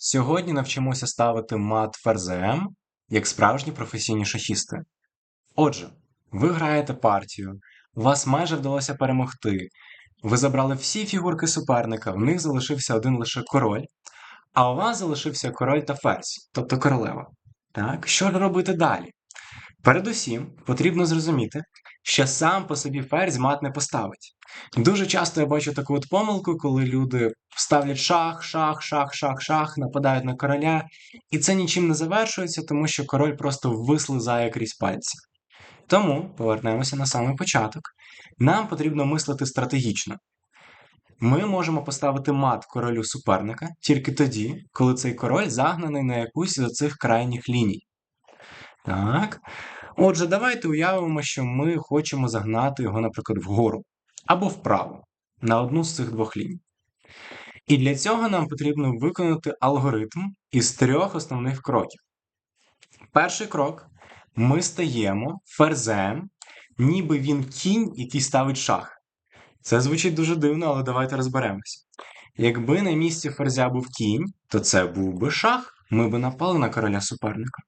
Сьогодні навчимося ставити мат ферзем як справжні професійні шахісти. Отже, ви граєте партію, вас майже вдалося перемогти. Ви забрали всі фігурки суперника, в них залишився один лише король, а у вас залишився король та ферзь, тобто королева. Так, що робити далі? Передусім, потрібно зрозуміти, що сам по собі ферзь мат не поставить. Дуже часто я бачу таку от помилку, коли люди ставлять шах, шах, шах, шах, шах, нападають на короля, і це нічим не завершується, тому що король просто вислизає крізь пальці. Тому повернемося на самий початок. Нам потрібно мислити стратегічно. Ми можемо поставити мат королю суперника тільки тоді, коли цей король загнаний на якусь з цих крайніх ліній. Так. Отже, давайте уявимо, що ми хочемо загнати його, наприклад, вгору або вправо на одну з цих двох ліній. І для цього нам потрібно виконати алгоритм із трьох основних кроків. Перший крок ми стаємо ферзем, ніби він кінь, який ставить шах. Це звучить дуже дивно, але давайте розберемося. Якби на місці ферзя був кінь, то це був би шах, ми би напали на короля суперника.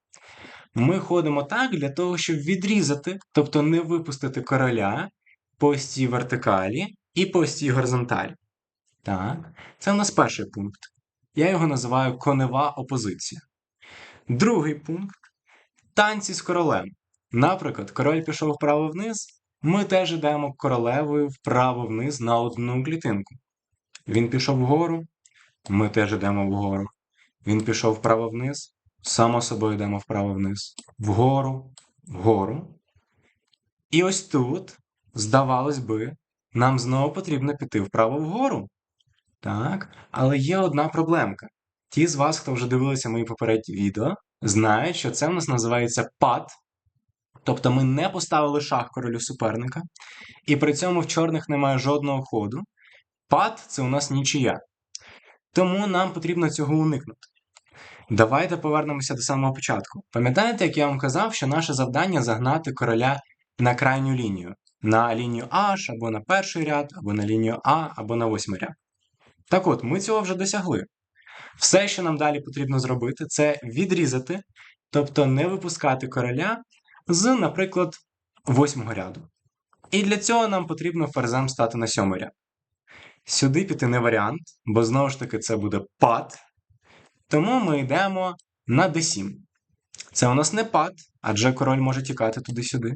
Ми ходимо так для того, щоб відрізати, тобто не випустити короля по ось цій вертикалі і по ось цій горизонталі. Так, це у нас перший пункт. Я його називаю конева опозиція. Другий пункт танці з королем. Наприклад, король пішов вправо-вниз, ми теж йдемо королевою вправо-вниз на одну клітинку. Він пішов вгору, ми теж йдемо вгору. Він пішов вправо-вниз, само собою йдемо вправо-вниз, вгору, вгору. І ось тут, здавалось би, нам знову потрібно піти вправо вгору. Так, але є одна проблемка. Ті з вас, хто вже дивилися мої попередні відео, знають, що це в нас називається пад. Тобто ми не поставили шах королю суперника, і при цьому в чорних немає жодного ходу. Пад це у нас нічия. Тому нам потрібно цього уникнути. Давайте повернемося до самого початку. Пам'ятаєте, як я вам казав, що наше завдання загнати короля на крайню лінію, на лінію H, або на перший ряд, або на лінію А, або на восьмий ряд. Так от, ми цього вже досягли. Все, що нам далі потрібно зробити, це відрізати, тобто не випускати короля з, наприклад, восьмого ряду. І для цього нам потрібно ферзем стати на сьомий ряд. Сюди піти не варіант, бо знову ж таки це буде пад. Тому ми йдемо на d7. Це у нас не пад, адже король може тікати туди-сюди.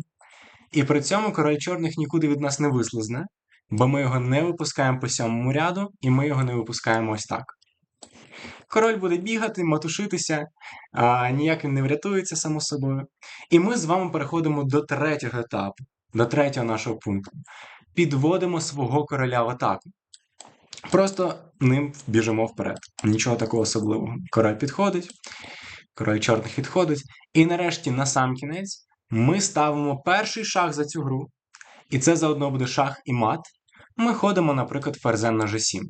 І при цьому король чорних нікуди від нас не вислизне, бо ми його не випускаємо по сьомому ряду, і ми його не випускаємо ось так. Король буде бігати, матушитися, а ніяк він не врятується само собою. І ми з вами переходимо до третього етапу, до третього нашого пункту. Підводимо свого короля в атаку. Просто ним біжимо вперед. Нічого такого особливого. Король підходить, король чорних відходить. І нарешті, на сам кінець, ми ставимо перший шах за цю гру. І це заодно буде шах і мат. Ми ходимо, наприклад, ферзем на G7.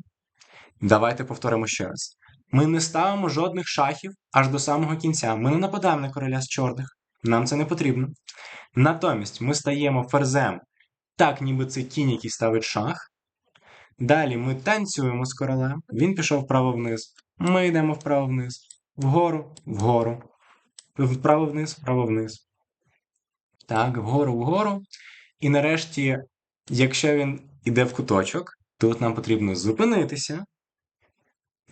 Давайте повторимо ще раз. Ми не ставимо жодних шахів аж до самого кінця. Ми не нападаємо на короля з чорних. Нам це не потрібно. Натомість ми стаємо ферзем, так, ніби це кінь, який ставить шах. Далі ми танцюємо з королем. Він пішов вправо-вниз. Ми йдемо вправо-вниз. Вгору, вгору. Вправо-вниз, вправо-вниз. Так, вгору, вгору. І нарешті, якщо він іде в куточок, тут нам потрібно зупинитися,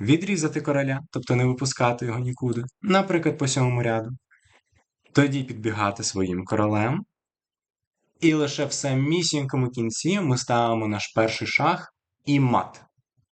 відрізати короля, тобто не випускати його нікуди, наприклад, по сьомому ряду. Тоді підбігати своїм королем. І лише в самісінькому кінці ми ставимо наш перший шах і мат.